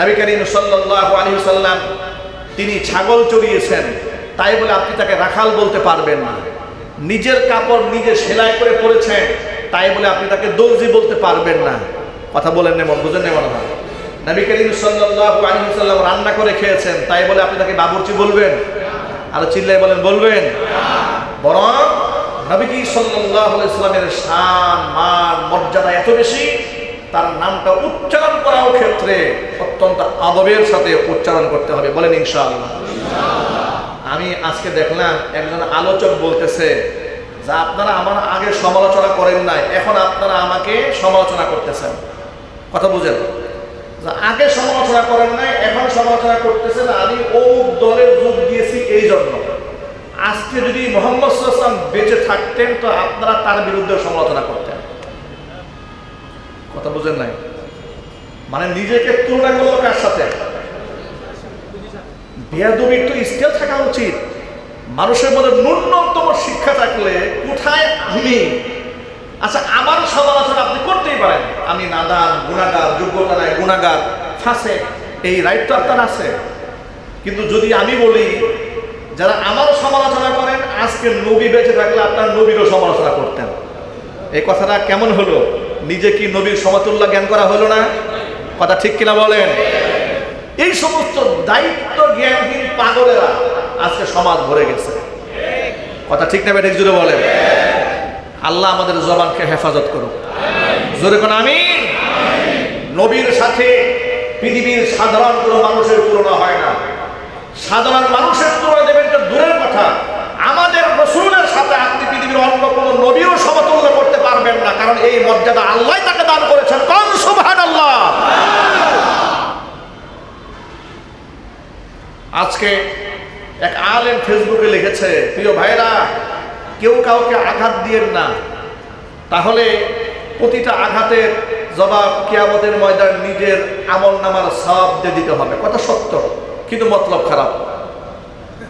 নবী করিম সাল্লাল্লাহু আলাইহি সাল্লাম তিনি ছাগল চড়িয়েছেন। তাই বলে আপনি তাকে রাখাল বলতে পারবেন না। নিজের কাপড় নিজে সেলাই করে পরেছেন, তাই বলে আপনি তাকে দর্জি বলতে পারবেন না। কথা বলেন নেমন বুঝেন নেমন না নবী করিম সাল্লাল্লাহু আলাইহি সাল্লাম রান্না করে খেয়েছেন, তাই বলে আপনি তাকে বাবুর্চি বলবেন। আর চিল্লাই বলেন, বলবেন। বরং নবীজি সাল্লাল্লাহু আলাইহি সাল্লামের শান, মান, মর্যাদা এত বেশি তার নামটা উচ্চারণ করাও ক্ষেত্রে অত্যন্ত আদবের সাথে উচ্চারণ করতে হবে। বলেন ইনশাআল্লাহ। আমি আজকে দেখলাম একজন আলোচক বলতেছে যে, আপনারা আমার আগে সমালোচনা করেন নাই, এখন আপনারা আমাকে সমালোচনা করতেছেন। কথা বুঝেন? যে, আগে সমালোচনা করেন নাই, এখন সমালোচনা করতেছেন, আমি অমুক দলের যোগ দিয়েছি এই জন্য আজকে যদি মোহাম্মদ বেঁচে থাকতেন, তো আপনারা তার বিরুদ্ধে সমালোচনা করতেন। কথা বুঝেন নাই? মানে নিজেকে তুলনা করল কার সাথে? বেয়াদবির তো স্কেল থাকা উচিত। মানুষের মধ্যে ন্যূনতম শিক্ষা থাকলে কোথায় আমি? আচ্ছা আমার সমালোচনা আপনি করতেই পারেন। আমি নাদান, গুণাগার, যোগ্যতা নাই, গুণাগার, ফাঁসে, এই রাইট তো আপনার আছে। কিন্তু যদি আমি বলি, যারা আমার সমালোচনা করেন, আজকে নবী বেঁচে থাকলে আপনার নবীরও সমালোচনা করতেন। এই কথাটা কেমন হলো? নিজে কি নবীর সমতুল্য জ্ঞান করা হলো না? কথা ঠিক কিনা বলেন? এই সমস্ত দায়িত্ব জ্ঞানহীন পাগলেরা আজকে সমাজ ভরে গেছে। কথা ঠিক না বেঠিক জুড়ে বলেন? আল্লাহ আমাদের জবানকে হেফাজত করুক। জোরে কোন আমি নবীর সাথে পৃথিবীর সাধারণ কোনো মানুষের তুলনা হয় না। সাধারণ মানুষের তুলনা দেবেন তো দূরের কথা আমাদের রসুলের সাথে আপনি পৃথিবীর অন্য কোনো নবীরও সমতুল্য করতে পারবেন না কারণ এই মর্যাদা আল্লাহ তাকে দান করেছেন। কম সুবহান আল্লাহ আজকে এক আলেম ফেসবুকে লিখেছে, প্রিয় ভাইরা, কেউ কাউকে আঘাত দিয়েন না। তাহলে প্রতিটা আঘাতের জবাব কিয়ামতের ময়দান নিজের আমল নামার সব দিয়ে দিতে হবে। কথা সত্য, কিন্তু মতলব খারাপ।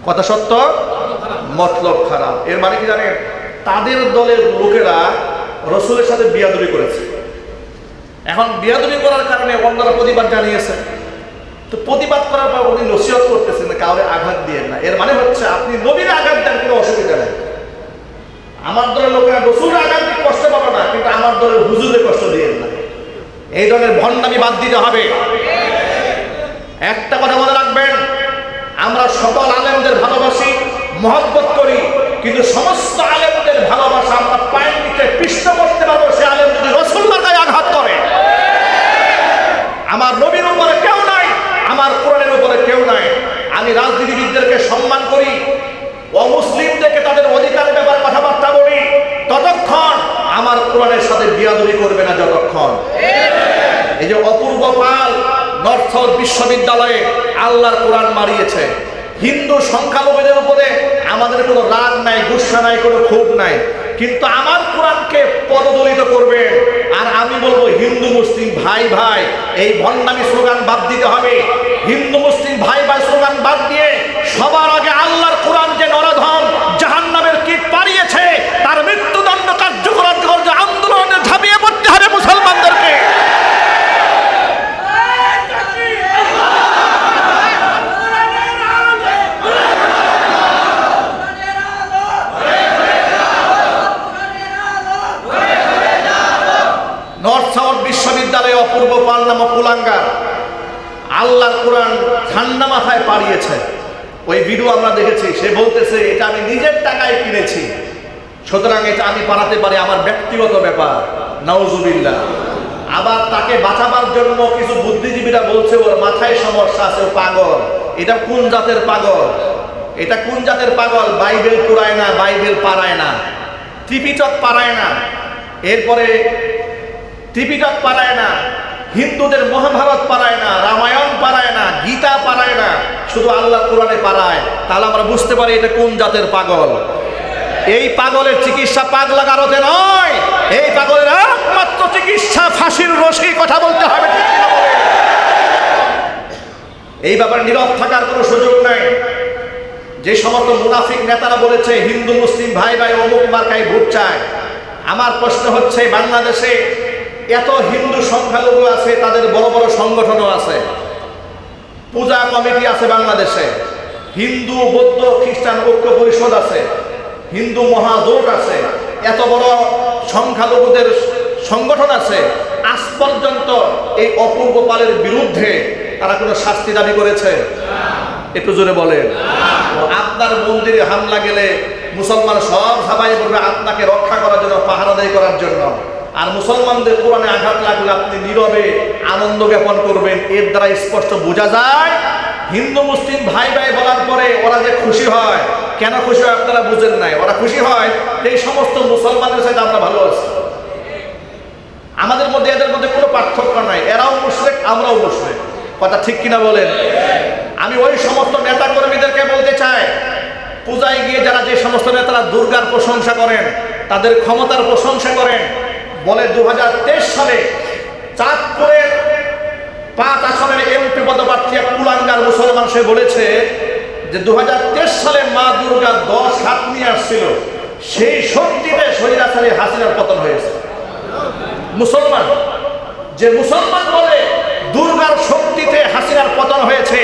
কথা সত্য, মতলব খারাপ। এর মানে কি জানেন? তাদের দলের লোকেরা রসুলের সাথে বিয়াদুরি করেছে। এখন বিয়াদুরি করার কারণে অন্যরা প্রতিবাদ জানিয়েছে। তো প্রতিবাদ করার পর উনি নসিহত করতেছেন না কাউরে আঘাত দিয়ে না। এর মানে হচ্ছে আপনি নবীর আঘাত দেন, কোনো অসুবিধা নেই। আমার দলের লোকেরা রসুল আঘাত দিয়ে কষ্ট পাবে না, কিন্তু আমার দলের হুজুরে কষ্ট দিয়ে না। এই ধরনের ভণ্ডামি বাদ দিতে হবে। একটা কথা মনে রাখবেন, আমরা সকল আলেমদের ভালোবাসি, মহব্বত করি, কিন্তু সমস্ত আলেমদের ভালোবাসা আমরা পায়ের নিচে পিষ্ট করতে পারব সে আলেম যদি রসুল্লার গায়ে আঘাত করে। আমার নবীর উপরে কেউ নাই, আমার কোরআনের উপরে কেউ নাই। আমি রাজনীতিবিদদেরকে সম্মান করি, অমুসলিমদেরকে তাদের অধিকারের ব্যাপারে কথাবার্তা বলি। ততক্ষণ আমার কোরআনের সাথে বিয়াদবি করবে না যতক্ষণ। এই যে অপূর্ব পাল নর্থ বিশ্ববিদ্যালয়ে আল্লাহর কোরআন মারিয়েছে। হিন্দু সংখ্যালঘুদের উপরে আমাদের কোনো রাগ নাই, গুসা নাই, কোনো ক্ষোভ নাই। কিন্তু আমার কোরআনকে পদদলিত করবে। আর আমি বলব, হিন্দু, মুসলিম, ভাই ভাই, এই ভণ্ডামি স্লোগান বাদ দিতে হবে। হিন্দু, মুসলিম, ভাই ভাই স্লোগান বাদ দিয়ে সবার আগে আল্লাহর কোরআন যে নরধম জাহান্নামের কীট পাড়িয়েছে তার মৃত্যুদণ্ড কার্যকর যে আন্দোলনে ঝাঁপিয়ে পড়তে হবে মুসলমানদেরকে নর্থ সাউথ বিশ্ববিদ্যালয়ে অপূর্ব পাল নামক কুলাঙ্গার। আল্লাহর কোরআন ঠান্ডা মাথায় পাড়িয়েছে। ওই ভিডিও আমরা দেখেছি, সে বলতেছে, এটা আমি নিজের টাকায় কিনেছি। সুতরাং এটা আমি পাঠাতে পারি আমার ব্যক্তিগত ব্যাপার। নওজুবিল্লাহ আবার তাকে বাঁচাবার জন্য কিছু বুদ্ধিজীবীরা বলছে, ওর মাথায় সমস্যা আছে পাগল। এটা কোন জাতের পাগল? এটা কোন জাতের পাগল? বাইবেল পুরায় না, বাইবেল পারায় না। ত্রিপিটক পারায় না। এরপরে ত্রিপিটক পারায় না। হিন্দুদের মহাভারত পারায় না, রামায়ণ পারায় না, গীতা পারায় না, শুধু আল্লাহ কোরআনে পারায়। তাহলে আমরা বুঝতে পারি এটা কোন জাতের পাগল। এই পাগলের চিকিৎসা পাগলা কারোতে নয়, এই পাগলের একমাত্র চিকিৎসা ফাঁসির রশি, কথা বলতে হবে? এই ব্যাপারে নীরব থাকার কোনো সুযোগ নাই। যে সমস্ত মুনাফিক নেতারা বলেছে, হিন্দু, মুসলিম ভাই ভাই অমুক মার্কায় ভোট চায়। আমার প্রশ্ন হচ্ছে, বাংলাদেশে এত হিন্দু সংখ্যালঘু আছে, তাদের বড় বড় সংগঠনও আছে। পূজা কমিটি আছে বাংলাদেশে। হিন্দু, বৌদ্ধ, খ্রিস্টান, ঐক্য পরিষদ আছে। হিন্দু মহাজোট আছে। এত বড় সংখ্যালঘুদের সংগঠন আছে। আজ পর্যন্ত এই অপূর্ব পালের বিরুদ্ধে তারা কোনো শাস্তি দাবি করেছে? একটু জোরে বলেন। আপনার মন্দিরে হামলা গেলে মুসলমান সব সবাই বলবে আপনাকে রক্ষা করার জন্য, পাহারাদারি করার জন্য। আর মুসলমানদের কোরআনে আঘাত লাগলে আপনি নীরবে আনন্দ জ্ঞাপন করবেন। এর দ্বারা স্পষ্ট বোঝা যায়, হিন্দু, মুসলিম ভাই ভাই বলার পরে ওরা যে খুশি হয়, কেন খুশি হয় আপনারা বুঝেন নাই। ওরা খুশি হয় এই সমস্ত মুসলমানদের সাথে আমরা ভালো আছি। আমাদের মধ্যে, এদের মধ্যে কোনো পার্থক্য নাই। এরাও মুশরিক, আমরাও মুশরিক। কথা ঠিক কিনা বলেন? আমি ওই সমস্ত নেতা কর্মীদেরকে বলতে চাই, পূজায় গিয়ে যারা যে সমস্ত নেতারা দুর্গার প্রশংসা করেন, তাদের ক্ষমতার প্রশংসা করেন বলে দু হাজার তেইশ সালে চাঁদপুরের পাঁচ আসনের এমপি পদপ্রার্থী এক কুলাঙ্গার মুসলমান সে বলেছে যে দু হাজার তেইশ সালে মা দুর্গা দশ হাত নিয়ে আসছিল। সেই শক্তিতে শরীরাচারী হাসিনার পতন হয়েছে। মুসলমান, যে মুসলমান বলে দুর্গার শক্তিতে হাসিনার পতন হয়েছে,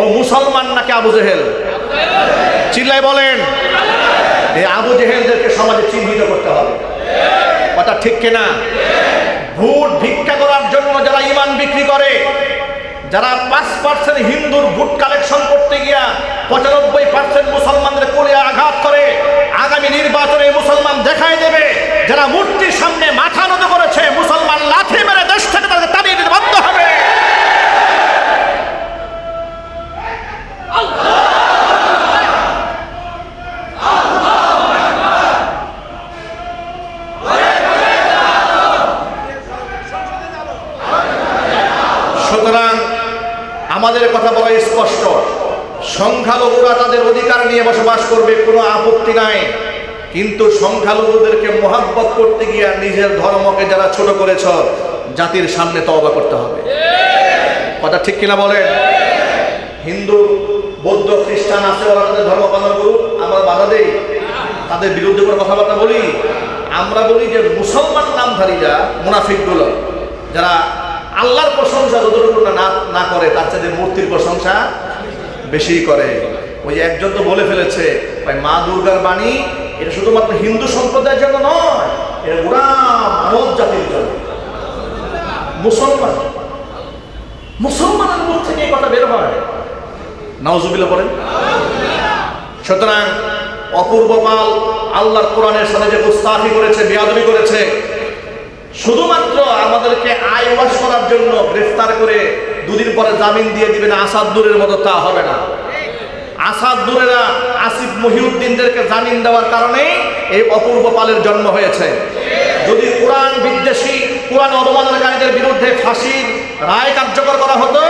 ও মুসলমান নাকি আবু জেহেল? চিল্লাই বলেন, এই আবু জেহেলদেরকে সমাজে চিহ্নিত করতে হবে। কথা ঠিক কিনা? ভোট ভিক্ষা করার জন্য যারা ইমান বিক্রি করে, যারা পাঁচ পার্সেন্ট হিন্দুর ভোট কালেকশন করতে গিয়া পঁচানব্বই পার্সেন্ট মুসলমানদের কোলে আঘাত করে, আগামী নির্বাচনে মুসলমান দেখায় দেবে, যারা মূর্তির সামনে মাথা নত করেছে মুসলমান লাথি মেরে দেশ থেকে তাদের তাড়িয়ে দিতে বাধ্য হবে সুতরাং আমাদের কথা বলা স্পষ্ট। সংখ্যালঘুরা তাদের অধিকার নিয়ে বসবাস করবে, কোনো আপত্তি নাই। কিন্তু সংখ্যালঘুদেরকে মোহাব্বত করতে গিয়ে নিজের ধর্মকে যারা ছোট করেছ, জাতির সামনে তওবা করতে হবে। কথা ঠিক কিনা বলেন? হিন্দু, বৌদ্ধ, খ্রিস্টান আছে ওরা তাদের ধর্ম পালন করুক, আমরা বাধা দেই। তাদের বিরুদ্ধে কোনো কথাবার্তা বলি? আমরা বলি যে মুসলমান নামধারীরা, মুনাফিকগুলো, যারা আল্লাহর প্রশংসা যতটুকু না না করে, তার চাইতে মূর্তির প্রশংসা বেশি করে। ওই একজন তো বলে ফেলেছে, ভাই, মা দুর্গার বাণী, এটা শুধুমাত্র হিন্দু সম্প্রদায়ের জন্য নয়, এটা পুরা মানব জাতির জন্য। মুসলমান। মুসলমানের মুখ থেকে কথা বের হয়। নাউজুবিল্লাহ বলেন। সুতরাং অপূর্ব পাল আল্লাহর কোরআনের সাথে যে গুস্তাফি করেছে, বেয়াদবি করেছে শুধুমাত্র আমাদেরকে আয় ওয়াশ করার জন্য গ্রেফতার করে দুদিন পরে জামিন দিয়ে দিবেন আসাদুরের মতো তা হবে না। আসাদুরেরা আসিফ মহিউদ্দিনদেরকে জামিন দেওয়ার কারণে এই অপূর্ব পালের জন্ম হয়েছে। যদি কোরআন বিদ্বেষী, কোরআন অবমাননাকারীদের বিরুদ্ধে ফাঁসির রায় কার্যকর করা হতো,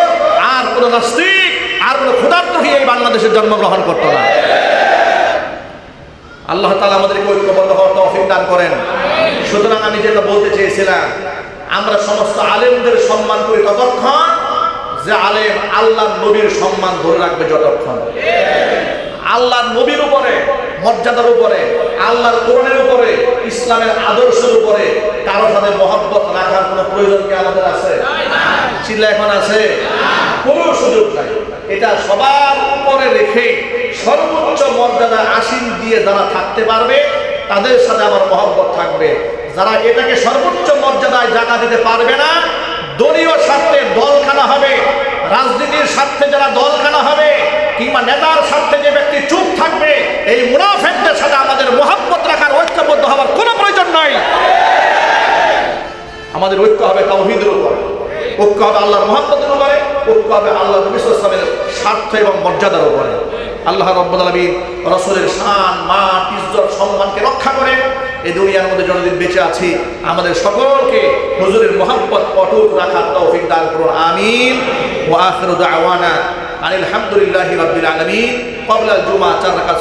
আর কোনো নাস্তিক, আর কোনো ক্ষুধার্তহী এই বাংলাদেশের জন্মগ্রহণ করতো না। আল্লাহ তালা আমাদেরকে ঐক্যবদ্ধ হওয়ার তৌফিক দান করেন। সুতরাং আমি যেটা বলতে চেয়েছিলাম, আমরা সমস্ত আলেমদের সম্মান করি ততক্ষণ, যে আলেম আল্লাহ নবীর সম্মান ধরে রাখবে যতক্ষণ। আল্লাহর নবীর উপরে, মর্যাদার উপরে, আল্লাহর কোরআনের উপরে, ইসলামের আদর্শের উপরে কারও সাথে মহব্বত রাখার কোনো প্রয়োজন কি আমাদের আছে? চিল্লা এখন আছে? কোনো সুযোগ নাই। এটা সবার উপরে রেখে সর্বোচ্চ মর্যাদা আসীন দিয়ে যারা থাকতে পারবে, তাদের সাথে আমার মহব্বত থাকবে। যারা এটাকে সর্বোচ্চ মর্যাদায় জায়গা দিতে পারবে না, দলীয় স্বার্থে দলখানা হবে, রাজনীতির স্বার্থে যারা দলখানা হবে, কিংবা নেতার স্বার্থে যে ব্যক্তি চুপ থাকবে, এই মুনাফেকদের সাথে আমাদের মহাব্বত রাখার ঐক্যবদ্ধ হওয়ার কোনো প্রয়োজন নাই। আমাদের ঐক্য হবে তাওহীদের উপর। ঐক্য হবে আল্লাহর মহাব্বতের উপরে, ঐক্য হবে আল্লাহ নবী সাল্লাল্লাহু স্বার্থ এবং মর্যাদার উপরে। আল্লাহ রব্বুল আলামিন রাসূলের শান মান ইজ্জত, সম্মানকে রক্ষা করে এই দুনিয়ার মধ্যে যতদিন বেঁচে আছি, আমাদের সকলকে হুজুরের মোহাম্মত অটুট রাখার তৌফিক দান করুন। আমিন। ওয়া আখিরু দাওয়ানা আনিল হামদুলিল্লাহি রাব্বিল আলামিন। ক্বাবলা জুমা, চার রাকাত